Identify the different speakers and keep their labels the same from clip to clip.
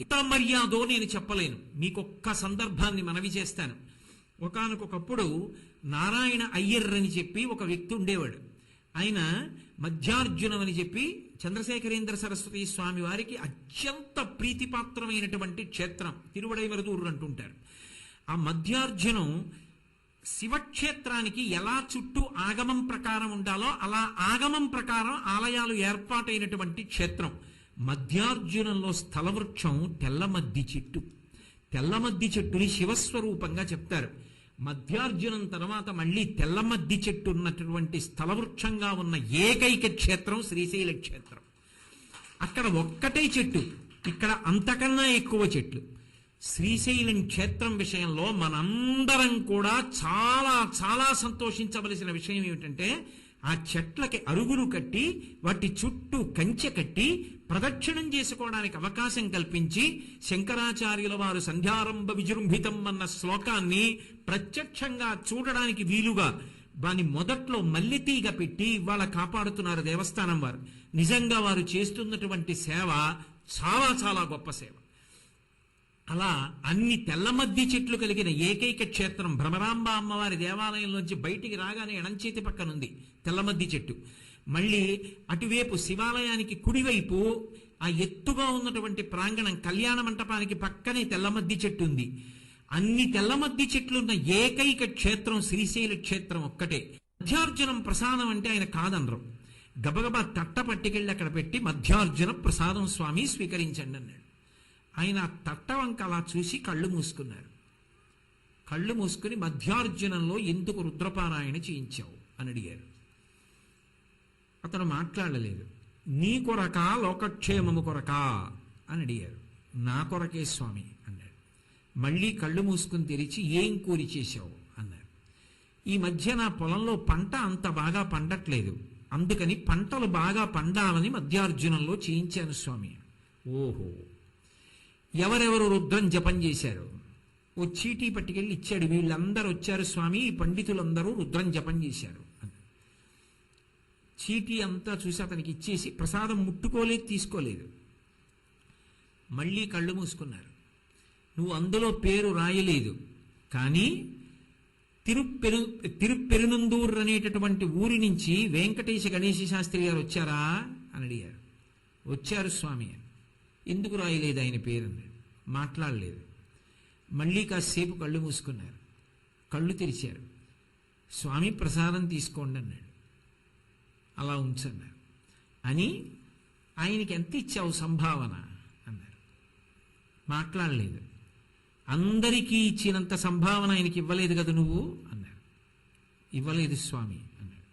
Speaker 1: ఎంత మర్యాదో నేను చెప్పలేను. మీకొక్క సందర్భాన్ని మనవి చేస్తాను. ఒకనకొకప్పుడు నారాయణ అయ్యర్ అని చెప్పి ఒక వ్యక్తి ఉండేవాడు. ఆయన మధ్యార్జునం అని చెప్పి చంద్రశేఖరేంద్ర సరస్వతి స్వామి వారికి అత్యంత ప్రీతిపాత్రమైనటువంటి క్షేత్రం తిరువడైమరుదూరు అంటుంటారు. ఆ మధ్యార్జునం శివక్షేత్రానికి ఎలా చుట్టూ ఆగమం ప్రకారం ఉండాలో అలా ఆగమం ప్రకారం ఆలయాలు ఏర్పాటైనటువంటి క్షేత్రం. మధ్యార్జునంలో స్థలవృక్షం తెల్లమద్ది చెట్టు. తెల్లమద్ది చెట్టుని శివస్వరూపంగా చెప్తారు. మధ్యార్జునం తర్వాత మళ్ళీ తెల్లమద్ది చెట్టు ఉన్నటువంటి స్థలవృక్షంగా ఉన్న ఏకైక క్షేత్రం శ్రీశైల క్షేత్రం. అక్కడ ఒక్కటే చెట్టు ఇక్కడ అంతకన్నా ఎక్కువ చెట్లు. శ్రీశైలం క్షేత్రం విషయంలో మనందరం కూడా చాలా చాలా సంతోషించవలసిన విషయం ఏమిటంటే ఆ చెట్లకి అరుగులు కట్టి వాటి చుట్టూ కంచె కట్టి ప్రదక్షిణం చేసుకోవడానికి అవకాశం కల్పించి శంకరాచార్యుల వారు సంధ్యారంభ విజృంభితం అన్న శ్లోకాన్ని ప్రత్యక్షంగా చూడడానికి వీలుగా దాని మొదట్లో మల్లెతీగ పెట్టి ఇవాళ కాపాడుతున్నారు దేవస్థానం వారు. నిజంగా వారు చేస్తున్నటువంటి సేవ చాలా చాలా గొప్ప సేవ. అలా అన్ని తెల్లమద్ది చెట్లు కలిగిన ఏకైక క్షేత్రం భ్రమరాంబ అమ్మవారి దేవాలయంలోంచి బయటికి రాగానే ఎడంచేతి పక్కనుంది తెల్లమద్ది చెట్టు. మళ్ళీ అటువైపు శివాలయానికి కుడివైపు ఆ ఎత్తుగా ఉన్నటువంటి ప్రాంగణం కళ్యాణ మంటపానికి పక్కనే తెల్లమద్ది చెట్టు ఉంది అన్ని తెల్లమద్ది చెట్లున్న ఏకైక క్షేత్రం శ్రీశైల క్షేత్రం ఒక్కటే. మధ్యార్జునం ప్రసాదం అంటే ఆయన కాదనరు గబగబా తట్ట పట్టుకెళ్ళి అక్కడ పెట్టి మధ్యార్జున ప్రసాదం స్వామి స్వీకరించండి అన్నాడు. ఆయన తట్టవంక అలా చూసి కళ్ళు మూసుకున్నారు. కళ్ళు మూసుకుని మధ్యార్జునంలో ఎందుకు రుద్రపారాయణ చేయించావు? అని అడిగారు. అతను మాట్లాడలేదు. నీ కొరక లోకక్షేమము కొరకా అని అడిగారు. నా కొరకే స్వామి అన్నాడు. మళ్ళీ కళ్ళు మూసుకుని తెరిచి ఏం కూరి చేశావు? అన్నారు. ఈ మధ్య నా పొలంలో పంట అంత బాగా పండట్లేదు. అందుకని పంటలు బాగా పండాలని మధ్యార్జునంలో చేయించాను స్వామి. ఓహో. ఎవరెవరు రుద్రం జపం చేశారు? ఓ చీటీ పట్టుకెళ్ళి ఇచ్చాడు. వీళ్ళందరూ వచ్చారు స్వామి ఈ పండితులందరూ రుద్రం జపం చేశారు. చీటీ అంతా చూసి అతనికి ఇచ్చేసి ప్రసాదం ముట్టుకోలేదు తీసుకోలేదు. మళ్ళీ కళ్ళు మూసుకున్నారు. నువ్వు అందులో పేరు రాయలేదు. కానీ తిరుపెరు తిరుపెరునందూర్ అనేటటువంటి ఊరి నుంచి వెంకటేశ గణేశ శాస్త్రి గారు వచ్చారా? అని అడిగారు. వచ్చారు స్వామి అని. ఎందుకు రాయలేదు ఆయన పేరు? అన్నాడు మాట్లాడలేదు. మళ్ళీ కాసేపు కళ్ళు మూసుకున్నారు. కళ్ళు తెరిచారు. స్వామి ప్రసాదం తీసుకోండి అన్నాడు. అలా ఉంచన్నారు. అని ఆయనకి ఎంత ఇచ్చావు సంభావన? అన్నారు. మాట్లాడలేదు. అందరికీ ఇచ్చినంత సంభావన ఆయనకి ఇవ్వలేదు కదా నువ్వు? అన్నారు. ఇవ్వలేదు స్వామి అన్నాడు.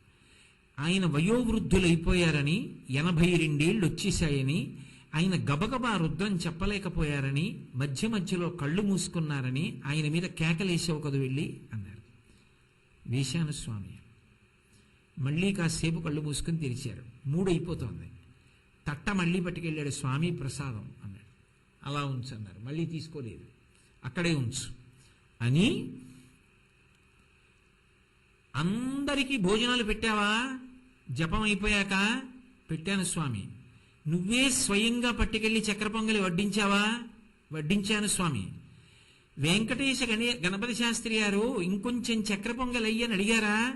Speaker 1: ఆయన వయోవృద్ధులైపోయారని ఎనభై రెండేళ్ళు వచ్చేసాయని ఆయన గబగబా రుద్రం చెప్పలేకపోయారని మధ్య మధ్యలో కళ్ళు మూసుకున్నారని ఆయన మీద కేకలేసావు కదు వెళ్ళి అన్నారు. వేశాను స్వామి మళ్ళీ కాసేపు కళ్ళు మూసుకుని తెరిచారు. మూడు అయిపోతోంది తట్ట మళ్ళీ పట్టుకెళ్ళాడు స్వామి ప్రసాదం అన్నాడు. అలా ఉంచు అన్నారు. మళ్ళీ తీసుకోలేదు. అక్కడే ఉంచు అని అందరికీ భోజనాలు పెట్టావా? జపం అయిపోయాక? పెట్టాను స్వామి. నువ్వే స్వయంగా పట్టుకెళ్ళి చక్ర పొంగలి వడ్డించావా? వడ్డించాను స్వామి. వెంకటేశ గణే గణపతి శాస్త్రి గారు ఇంకొంచెం చక్ర పొంగలి అయ్యని అడిగారా?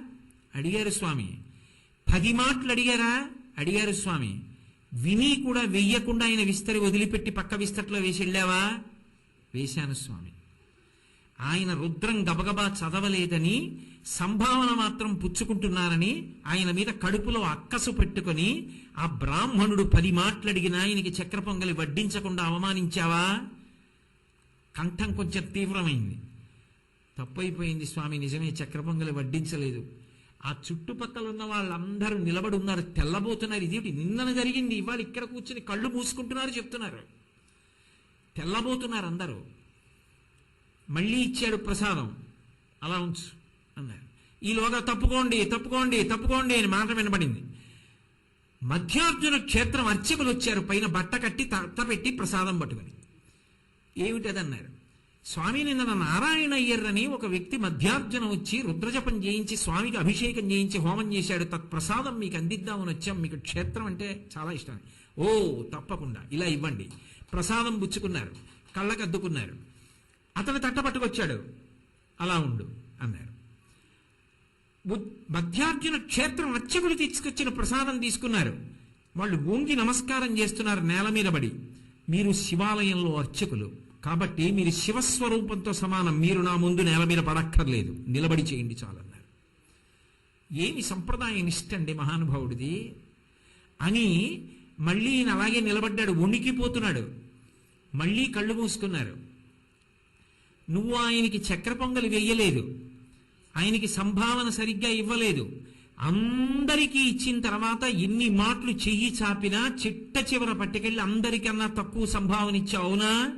Speaker 1: అడిగారు స్వామి. పది మాటలు అడిగారా? అడిగారు స్వామి. విని కూడా వెయ్యకుండా ఆయన విస్తరి వదిలిపెట్టి పక్క విస్తట్లో వేసి వెళ్ళావా వేశాను స్వామి. ఆయన రుద్రం గబగబా చదవలేదని సంభావన మాత్రం పుచ్చుకుంటున్నారని ఆయన మీద కడుపులో అక్కసు పెట్టుకొని ఆ బ్రాహ్మణుడు పది మాట్లాడిగిన ఆయనకి చక్ర పొంగలి వడ్డించకుండా అవమానించావా? కంఠం కొంచెం తీవ్రమైంది. తప్పైపోయింది స్వామి నిజమే చక్ర పొంగలి వడ్డించలేదు. ఆ చుట్టుపక్కల ఉన్న వాళ్ళందరూ నిలబడి ఉన్నారు తెల్లబోతున్నారు. ఇదేమిటి నిన్నన జరిగింది. ఇవాళ ఇక్కడ కూర్చుని కళ్ళు మూసుకుంటున్నారు చెప్తున్నారు. తెల్లబోతున్నారు అందరూ. మళ్ళీ ఇచ్చాడు ప్రసాదం. అలా ఉంచు అన్నారు ఈలోగా తప్పుకోండి తప్పుకోండి తప్పుకోండి అని మాట వినబడింది. మధ్యార్జున క్షేత్రం అర్చకులు వచ్చారు. పైన బట్ట కట్టి తట్ట పెట్టి ప్రసాదం పట్టుకొని. ఏమిటదన్నారు స్వామి నిన్న నారాయణ అయ్యర్ అని ఒక వ్యక్తి మధ్యార్జున వచ్చి రుద్రజపం చేయించి స్వామికి అభిషేకం చేయించి హోమం చేశాడు. తత్ప్రసాదం మీకు అందిద్దామని వచ్చాం. మీకు క్షేత్రం అంటే చాలా ఇష్టం. ఓ తప్పకుండా. ఇలా ఇవ్వండి. ప్రసాదం పుచ్చుకున్నారు. కళ్ళకద్దుకున్నారు. అతను అతను తట్టపట్టుకొచ్చాడు అలా ఉండు అన్నారు మధ్యార్జున క్షేత్రం అర్చకులు తీసుకొచ్చిన ప్రసాదం తీసుకున్నారు. వాళ్ళు ఓంగి నమస్కారం చేస్తున్నారు నేల మీద పడి. మీరు శివాలయంలో అర్చకులు. కాబట్టి మీరు శివస్వరూపంతో సమానం. మీరు నా ముందు నేల మీద పడక్కర్లేదు. నిలబడి చేయండి చాలన్నారు ఏమి సంప్రదాయం ఇష్టండి మహానుభావుడిది? అని మళ్ళీ ఈయన అలాగే నిలబడ్డాడు. వణికిపోతున్నాడు. మళ్ళీ కళ్ళు మూసుకున్నారు. నువ్వు ఆయనకి చక్ర పొంగలి వెయ్యలేదు. ఆయనకి సంభావన సరిగ్గా ఇవ్వలేదు. అందరికీ ఇచ్చిన తర్వాత ఎన్ని మాటలు చెయ్యి చాపినా చిట్ట చివర పట్టుకెళ్ళి అందరికన్నా తక్కువ సంభావన ఇచ్చావు అవునా?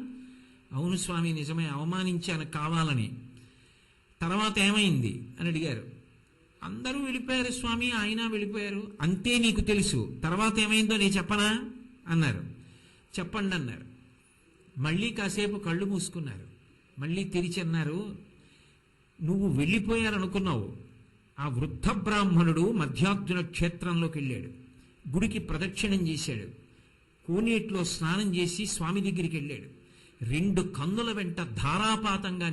Speaker 1: అవును స్వామి నిజమే అవమానించాను కావాలని. తర్వాత ఏమైంది అని అడిగారు. అందరూ వెళ్ళిపోయారు స్వామి ఆయన వెళ్ళిపోయారు. అంతే నీకు తెలుసు. తర్వాత ఏమైందో నేను చెప్పనా? అన్నారు. చెప్పండి అన్నారు మళ్ళీ కాసేపు కళ్ళు మూసుకున్నారు. మళ్ళీ తెరిచి అన్నారు నువ్వు వెళ్ళిపోయారనుకున్నావు. ఆ వృద్ధ బ్రాహ్మణుడు మధ్యార్జున క్షేత్రంలోకి వెళ్ళాడు. గుడికి ప్రదక్షిణం చేశాడు. కోనేట్లో స్నానం చేసి స్వామి దగ్గరికి వెళ్ళాడు. రెండు కన్నుల వెంట ధారాపాతంగా